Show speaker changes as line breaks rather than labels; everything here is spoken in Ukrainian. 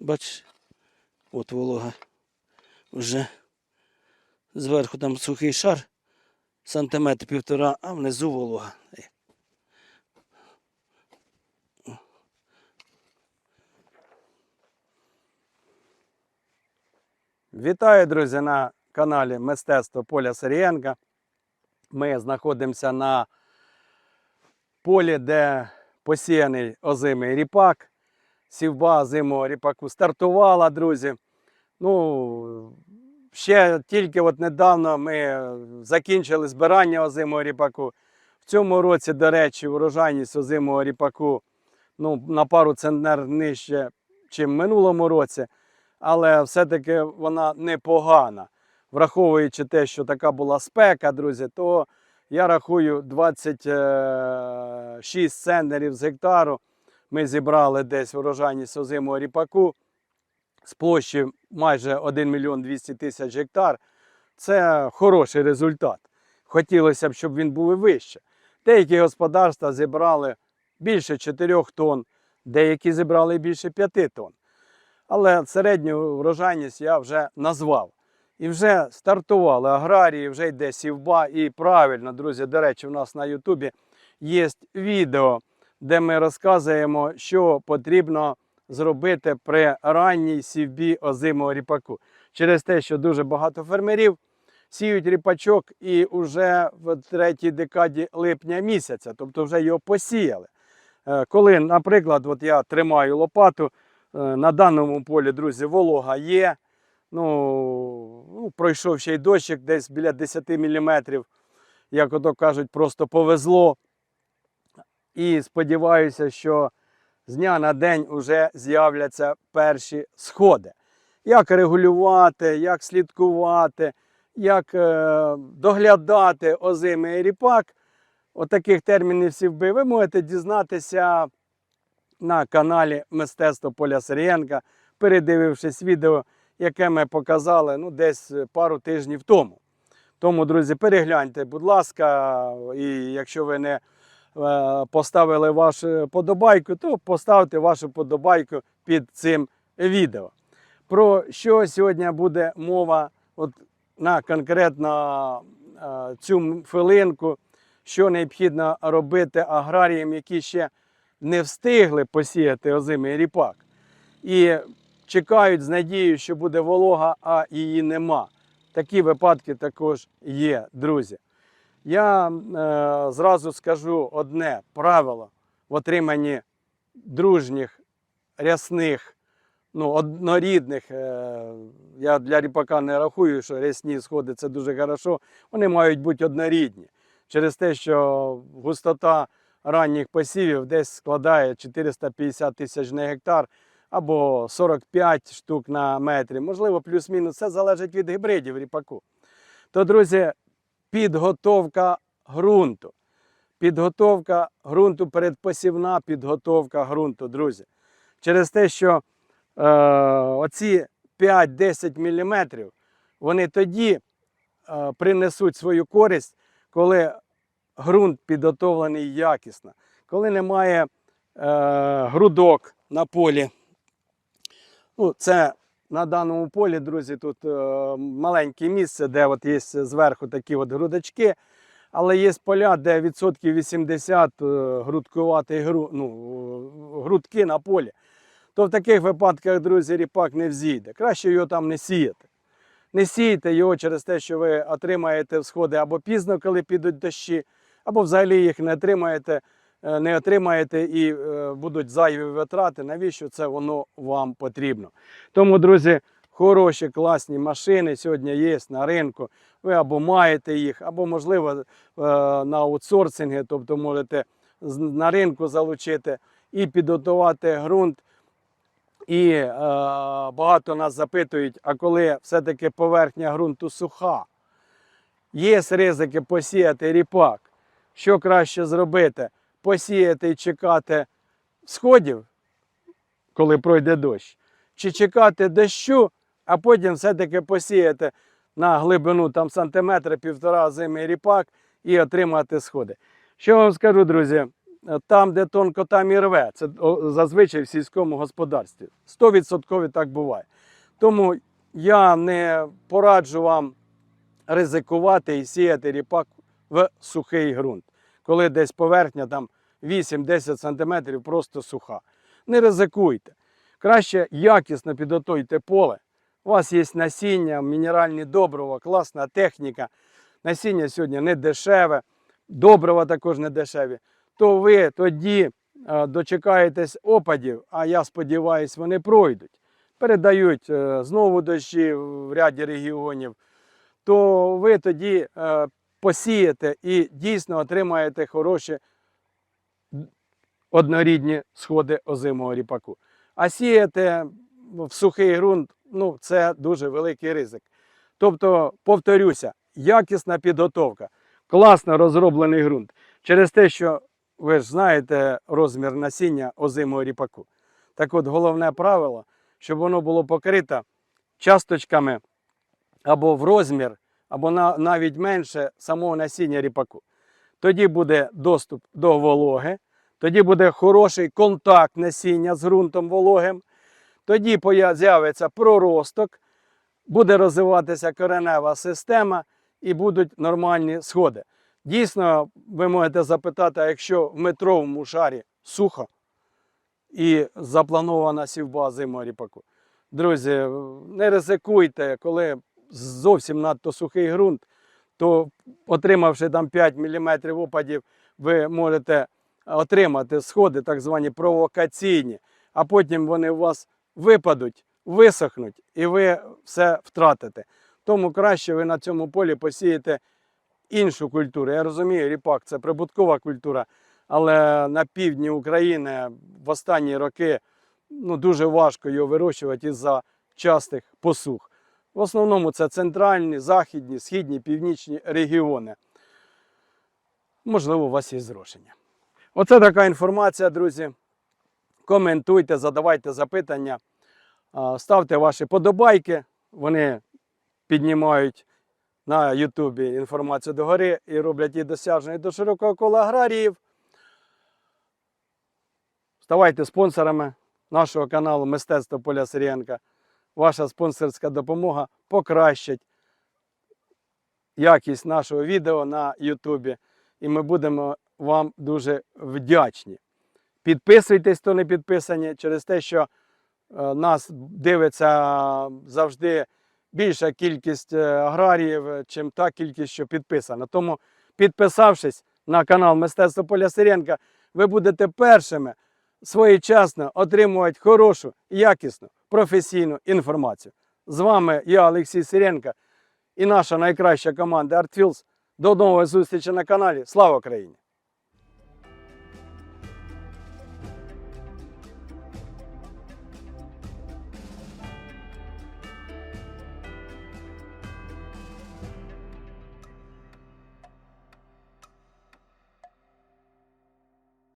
Бач, от волога вже зверху там сухий шар, сантиметр півтора, а внизу волога.
Вітаю, друзі, на каналі Мистецтво Поля Сирієнка. Ми знаходимося на полі, де посіяний озимий ріпак. Сівба озимого ріпаку стартувала, друзі. Ну, ще тільки от недавно ми закінчили збирання озимого ріпаку. В цьому році, до речі, урожайність озимого ріпаку ну, на пару центнер нижче, ніж в минулому році але все-таки вона непогана. Враховуючи те, що така була спека, друзі, то я рахую 26 центнерів з гектару. Ми зібрали десь урожайність озимого ріпаку з площі майже 1 мільйон 200 тисяч гектар. Це хороший результат. Хотілося б, щоб він був і вище. Деякі господарства зібрали більше 4 тонн, деякі зібрали більше 5 тонн. Але середню врожайність я вже назвав. І вже стартували аграрії, вже йде сівба. І правильно, друзі, до речі, у нас на Ютубі є відео, де ми розказуємо, що потрібно зробити при ранній сівбі озимого ріпаку. Через те, що дуже багато фермерів сіють ріпачок і вже в третій декаді липня місяця, тобто вже його посіяли. Е, Коли, наприклад, от я тримаю лопату. Е, На даному полі, друзі, волога є. Ну, ну, пройшов ще й дощик десь біля 10 мм. Як ото кажуть, просто повезло. І сподіваюся, що з дня на день вже з'являться перші сходи. Як регулювати, як слідкувати, як е, доглядати озимий ріпак. Отаких термінів сівби ви можете дізнатися на каналі Мистецтво Поля Сирієнка, передивившись відео, яке ми показали ну, десь пару тижнів тому. Тому, друзі, перегляньте, будь ласка, і якщо ви не поставили вашу подобайку, то поставте вашу подобайку під цим відео. Про що сьогодні буде мова от на конкретно е, цю хвилинку, що необхідно робити аграріям, які ще не встигли посіяти озимий ріпак і чекають з надією, що буде волога, а її нема. Такі випадки також є, друзі. Я е, зразу скажу одне правило в отриманні дружніх, рясних, ну, однорідних. Е, я для ріпака не рахую, що рясні сходи це дуже хорошо. Вони мають бути однорідні. Через те, що густота ранніх посівів десь складає 450 тисяч на гектар або 45 штук на метрі. Можливо, плюс-мінус. Це залежить від гібридів ріпаку. То, друзі, підготовка ґрунту. Підготовка ґрунту, передпосівна підготовка ґрунту, друзі. Через те, що е, оці 5-10 мм, вони тоді е, принесуть свою користь, коли ґрунт підготовлений якісно, коли немає е, грудок на полі. Ну, це на даному полі, друзі, тут е, маленьке місце, де от є зверху такі от грудочки. Але є поля, де відсотків 80 е, грудкуватий гру, ну, грудки на полі. То в таких випадках, друзі, ріпак не взійде. Краще його там не сіяти. Не сійте його через те, що ви отримаєте всходи або пізно, коли підуть дощі, або взагалі їх не отримаєте, е, не отримаєте і е, будуть зайві витрати. Навіщо це воно вам потрібно? Тому, друзі, хороші, класні машини сьогодні є на ринку. Ви або маєте їх, або, можливо, е, на аутсорсинги, тобто можете на ринку залучити і підготувати ґрунт. І е, багато нас запитують, а коли все-таки поверхня ґрунту суха, є ризики посіяти ріпак. Що краще зробити? Посіяти і чекати сходів, коли пройде дощ, чи чекати дощу, а потім все-таки посіяти на глибину там сантиметра півтора зимий ріпак і отримати сходи. Що вам скажу, друзі? там, де тонко, там і рве. Це зазвичай в сільському господарстві. 100% так буває. Тому я не пораджу вам ризикувати і сіяти ріпак в сухий ґрунт, коли десь поверхня там 8-10 см просто суха. Не ризикуйте. Краще якісно підготуйте поле. У вас є насіння, мінеральні добрива, класна техніка. Насіння сьогодні не дешеве, добрива також не дешеві. То ви тоді е, дочекаєтесь опадів, а я сподіваюся, вони пройдуть. Передають е, знову дощі в ряді регіонів, то ви тоді е, посієте і дійсно отримаєте хороші однорідні сходи озимого ріпаку. А сіяти в сухий ґрунт ну, це дуже великий ризик. Тобто, повторюся, якісна підготовка, класно розроблений ґрунт. Через те, що ви ж знаєте розмір насіння озимого ріпаку. Так от головне правило, щоб воно було покрито часточками або в розмір, або навіть менше самого насіння ріпаку. Тоді буде доступ до вологи, тоді буде хороший контакт насіння з ґрунтом вологим, тоді з'явиться проросток, буде розвиватися коренева система і будуть нормальні сходи. Дійсно, ви можете запитати, а якщо в метровому шарі сухо і запланована сівба зимого ріпаку. Друзі, не ризикуйте, коли зовсім надто сухий ґрунт, то отримавши там 5 мм опадів, ви можете отримати сходи, так звані провокаційні, а потім вони у вас випадуть, висохнуть і ви все втратите. Тому краще ви на цьому полі посієте іншу культуру. Я розумію, ріпак це прибуткова культура, але на півдні України в останні роки ну, дуже важко його вирощувати із-за частих посух. В основному це центральні, західні, східні, північні регіони. Можливо, у вас є зрошення. Оце така інформація, друзі. Коментуйте, задавайте запитання, ставте ваші подобайки. Вони піднімають на Ютубі інформацію догори і роблять її досяжною до широкого кола аграріїв. Ставайте спонсорами нашого каналу Мистецтво Поля Сирієнка. Ваша спонсорська допомога покращить якість нашого відео на Ютубі. І ми будемо вам дуже вдячні. Підписуйтесь, хто не підписані, через те, що е, нас дивиться завжди більша кількість е, аграріїв, чим та кількість, що підписана. Тому, підписавшись на канал Мистецтво Поля Сиренка, ви будете першими своєчасно отримувати хорошу, якісну, професійну інформацію. З вами я, Олексій Сиренко, і наша найкраща команда ArtFields. До нової зустрічі на каналі. Слава Україні!